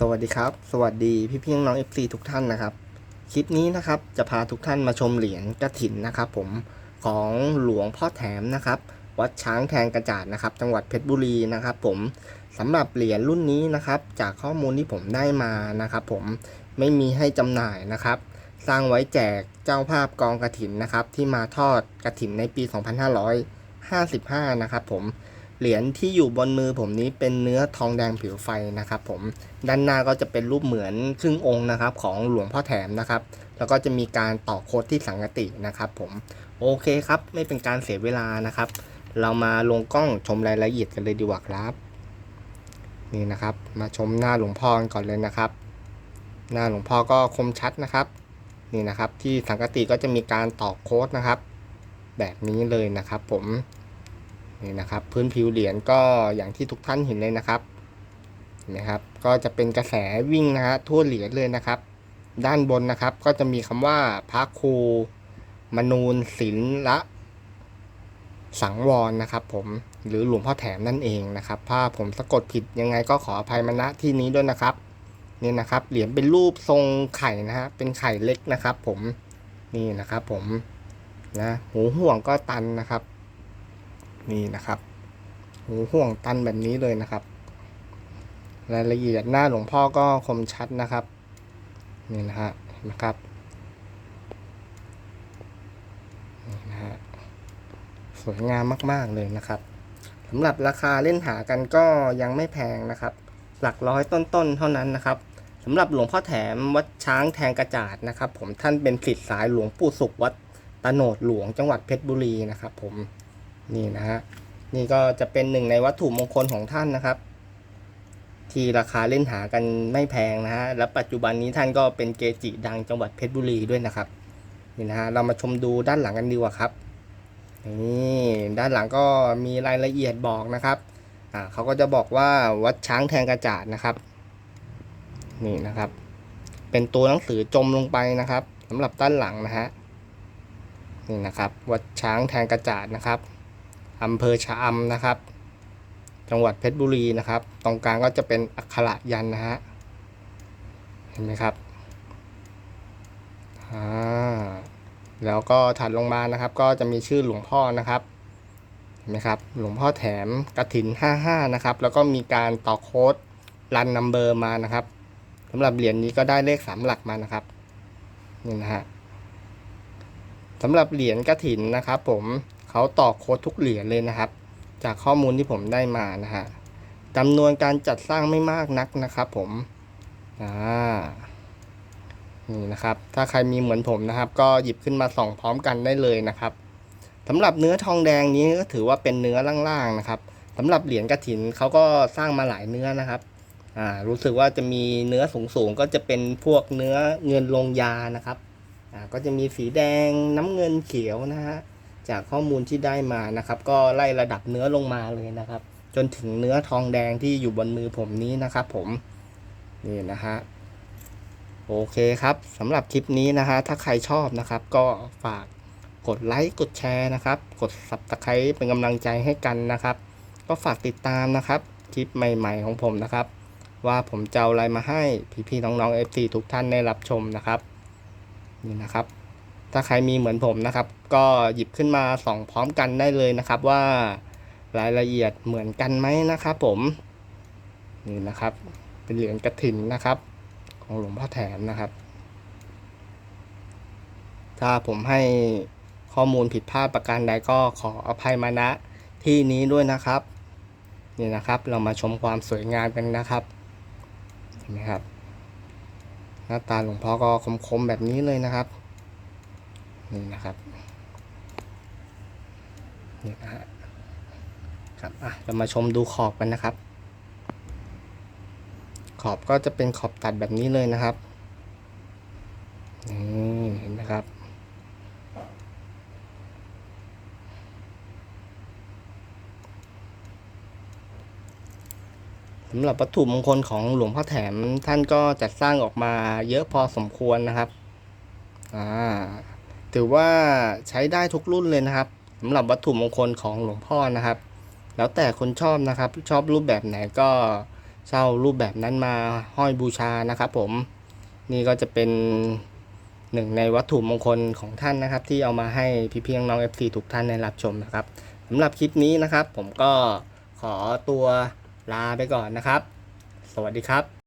สวัสดีครับ สวัสดีพี่พี่น้องเอฟซีทุกท่านนะครับ คลิปนี้นะครับจะพาทุกท่านมาชมเหรียญกระถินนะครับผมของหลวงพ่อแถมนะครับ วัดช้างแทงกระจาดนะครับ จังหวัดเพชรบุรีนะครับผมสำหรับเหรียญรุ่นนี้นะครับ จากข้อมูลที่ผมได้มานะครับ ผมไม่มีให้จำหน่ายนะครับ สร้างไว้แจกเจ้าภาพกองกระถินนะครับ ที่มาทอดกระถินในปี 2555 นะครับผม เหรียญที่อยู่บนมือผมนี้เป็นเนื้อทองแดงผิวไฟนะครับผมด้านหน้าก็จะเป็นรูปเหมือนครึ่งองค์นะครับของหลวงพ่อแถมนะครับ แล้วก็จะมีการต่อโค้ดที่สังกตินะครับผมโอเคครับ ไม่เป็นการเสียเวลานะครับ เรามาลงกล้องชมรายละเอียดกันเลยดีกว่าครับ นี่นะครับ มาชมหน้าหลวงพ่อก่อนเลยนะครับ หน้าหลวงพ่อก็คมชัดนะครับ นี่นะครับที่สังกติก็จะมีการต่อโค้ดนะครับ แบบนี้เลยนะครับผม นี่นะครับ พื้นผิวเหรียญก็อย่างที่ทุกท่านเห็นเลยนะครับนะครับ ก็จะเป็นกระแสวิ่งนะฮะทั่วเหรียญเลยนะครับ ด้านบนนะครับ ก็จะมีคำว่าพระครูมนูนศิลละสังวรนะครับ ผมหรือหลวงพ่อแถมนั่นเองนะครับ ถ้าผมสะกดผิดยังไงก็ขออภัยมาณที่นี้ด้วยนะครับนี่นะครับ เหรียญเป็นรูปทรงไข่นะฮะเป็นไข่เล็กนะครับ ผมนี่นะครับ ผมนะหูห่วงก็ตันนะครับ นี่นะครับหูห่วงตันแบบนี้เลยนะครับ รายละเอียดหน้าหลวงพ่อก็คมชัดนะครับ นี่นะฮะนะครับนี่นะฮะสวยงามมาก ๆ เลยนะครับสำหรับราคาเล่นหากันก็ยังไม่แพงนะครับ หลักร้อยต้น ๆ เท่านั้นนะครับสำหรับหลวงพ่อแถมวัดช้างแทงกระจาดนะครับ ผมท่านเป็นศิษย์สายหลวงปู่สุขวัดตะโนดหลวงจังหวัดเพชรบุรีนะครับ ผม นี่นะฮะนี่ก็จะเป็นหนึ่งในวัตถุมงคลของท่านนะครับ ที่ราคาเล่นหากันไม่แพงนะฮะและปัจจุบันนี้ท่านก็เป็นเกจิดังจังหวัดเพชรบุรีด้วยนะครับนี่นะฮะเรามาชมดูด้านหลังกันดีกว่าครับนี่ด้านหลังก็มีรายละเอียดบอกนะครับอ่าเขาก็จะบอกว่าวัดช้างแทงกระจาดนะครับ นี่นะครับ เป็นตัวหนังสือจมลงไปนะครับสำหรับด้านหลังนะฮะนี่นะครับ วัดช้างแทงกระจาดนะครับ อำเภอชะอำนะครับ จังหวัดเพชรบุรีนะครับ ตรงกลางก็จะเป็นอักขระยันนะฮะ เห็นไหมครับอ่าแล้วก็ถัดลงมานะครับ ก็จะมีชื่อหลวงพ่อนะครับ เห็นไหมครับ หลวงพ่อแถมกระถิน 55 นะครับ แล้วก็มีการต่อโค้ดรันนัมเบอร์มานะครับสำหรับเหรียญนี้ก็ได้เลขสามหลักมานะครับ นี่นะฮะสำหรับเหรียญกระถินนะครับ ผม เขาต่อโค้ดทุกเหรียญเลยนะครับ จากข้อมูลที่ผมได้มานะฮะจำนวนการจัดสร้างไม่มากนักนะครับผมอ่านี่นะครับ ถ้าใครมีเหมือนผมนะครับ ก็หยิบขึ้นมาส่องพร้อมกันได้เลยนะครับสำหรับเนื้อทองแดงนี้ก็ถือว่าเป็นเนื้อล่างๆนะครับสำหรับเหรียญกระถินเขาก็สร้างมาหลายเนื้อนะครับอ่ารู้สึกว่าจะมีเนื้อสูงๆก็จะเป็นพวกเนื้อเงินลงยานะครับอ่าก็จะมีสีแดงน้ำเงินเขียวนะฮะ จากข้อมูลที่ได้มานะครับ ก็ไล่ระดับเนื้อลงมาเลยนะครับ จนถึงเนื้อทองแดงที่อยู่บนมือผมนี้นะครับผมนี่นะฮะโอเคครับสำหรับคลิปนี้นะฮะถ้าใครชอบนะครับ ก็ฝากกดไลค์กดแชร์นะครับ กด subscribe เป็นกำลังใจให้กันนะครับ ก็ฝากติดตามนะครับคลิปใหม่ ๆ ของผมนะครับ ว่าผมจะเอาอะไรมาให้พี่ๆน้องๆ FC ทุกท่านได้รับชมนะครับนี่นะครับ ถ้าใครมีเหมือนผมนะครับ ก็หยิบขึ้นมาส่องพร้อมกันได้เลยนะครับ ว่ารายละเอียดเหมือนกันไหมนะครับผม นี่นะครับ เป็นเหรียญกระถินนะครับ ของหลวงพ่อแถมนะครับ ถ้าผมให้ข้อมูลผิดพลาดประการใดก็ขออภัยมาณที่นี้ด้วยนะครับ นี่นะครับเรามาชมความสวยงามกันนะครับเห็นไหมครับ หน้าตาหลวงพ่อก็คมๆแบบนี้เลยนะครับ นี่นะครับนี่นะฮะครับอะเรามาชมดูขอบกันนะครับ ขอบก็จะเป็นขอบตัดแบบนี้เลยนะครับนี่เห็นไหมครับสำหรับวัตถุมงคลของหลวงพ่อแถมท่านก็จัดสร้างออกมาเยอะพอสมควรนะครับ อ่า ถือว่าใช้ได้ทุกรุ่นเลยนะครับสำหรับวัตถุมงคลของหลวงพ่อนะครับ แล้วแต่คนชอบนะครับ ชอบรูปแบบไหนก็เช่ารูปแบบนั้นมาห้อยบูชานะครับ ผมนี่ก็จะเป็นหนึ่งในวัตถุมงคลของท่านนะครับ ที่เอามาให้พี่เพียงน้อง FC ทุกท่านได้รับชมนะครับสำหรับคลิปนี้นะครับ ผมก็ขอตัวลาไปก่อนนะครับ สวัสดีครับ